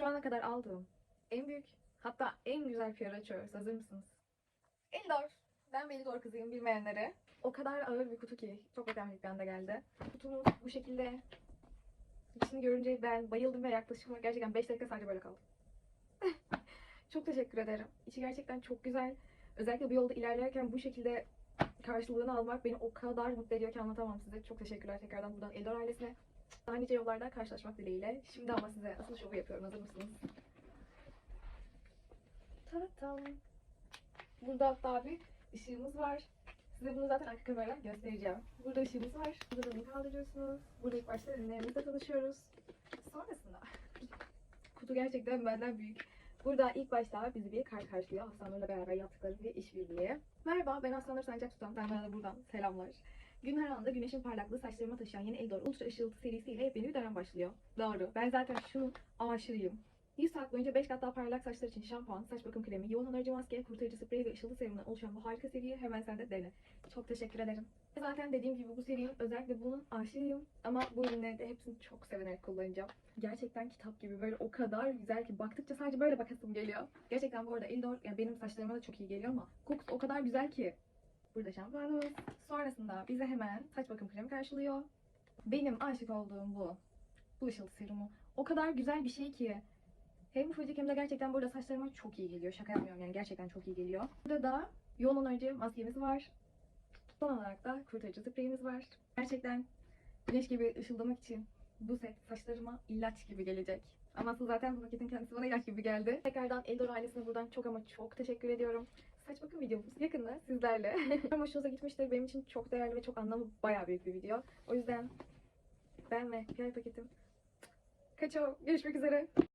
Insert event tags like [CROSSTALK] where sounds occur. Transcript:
Şu ana kadar aldığım en büyük hatta en güzel PR açıyoruz. Hazır mısınız? Eldor. Ben bir Eldor kızıyım bilmeyenlere. O kadar ağır bir kutu ki. Çok beklenmedik bir anda geldi. Kutumuz bu şekilde. İçini görünce ben bayıldım ve yaklaşık gerçekten 5 dakika sadece böyle kaldım. [LAUGHS] çok teşekkür ederim. İçi gerçekten çok güzel. Özellikle bu yolda ilerlerken bu şekilde karşılığını almak beni o kadar mutlu ediyor ki anlatamam size. Çok teşekkürler tekrardan buradan Eldor ailesine. Daha nice yollarda karşılaşmak dileğiyle. Şimdi ama size asıl şovu yapıyorum. Hazır mısınız? Tatam. Burada hatta bir ışığımız var. Size bunu zaten arka kameradan göstereceğim. Burada ışığımız var. Burada bunu kaldırıyorsunuz. Burada ilk başta ürünlerimizle tanışıyoruz. Sonrasında [LAUGHS] kutu gerçekten benden büyük. Burada ilk başta bizi bir kart karşılıyor. Aslanlarla beraber yaptıkları bir işbirliği. Merhaba ben Aslanlar Sancak Tutan. Ben da buradan selamlar. Gün her anda güneşin parlaklığı saçlarıma taşıyan yeni Eldor Ultra Işıltı serisiyle yepyeni bir dönem başlıyor. Doğru. Ben zaten şunun aşırıyım. 100 saat boyunca 5 kat daha parlak saçlar için şampuan, saç bakım kremi, yoğun onarıcı maske, kurtarıcı sprey ve ışıltı serumdan oluşan bu harika seriyi hemen sen de dene. Çok teşekkür ederim. Zaten dediğim gibi bu serinin özellikle bunun aşırıyım. Ama bu ürünleri de hepsini çok severek kullanacağım. Gerçekten kitap gibi böyle o kadar güzel ki baktıkça sadece böyle bakasım geliyor. Gerçekten bu arada Eldor yani benim saçlarıma da çok iyi geliyor ama kokusu o kadar güzel ki. Burada şampuanımız. Sonrasında bize hemen saç bakım kremi karşılıyor. Benim aşık olduğum bu. Bu ışıltı serumu. O kadar güzel bir şey ki. Hem ufacık hem de gerçekten burada saçlarıma çok iyi geliyor. Şaka yapmıyorum yani gerçekten çok iyi geliyor. Burada da yoğun onarıcı maskemiz var. Son olarak da kurtarıcı spreyimiz var. Gerçekten güneş gibi ışıldamak için bu set saçlarıma ilaç gibi gelecek. Ama zaten bu paketin kendisi bana ilaç gibi geldi. Tekrardan Eldor ailesine buradan çok ama çok teşekkür ediyorum. Saç bakım videomuz yakında sizlerle. [LAUGHS] Umarım hoşunuza gitmiştir. Benim için çok değerli ve çok anlamı bayağı büyük bir video. O yüzden ben ve PR paketim kaçıyor. Görüşmek üzere.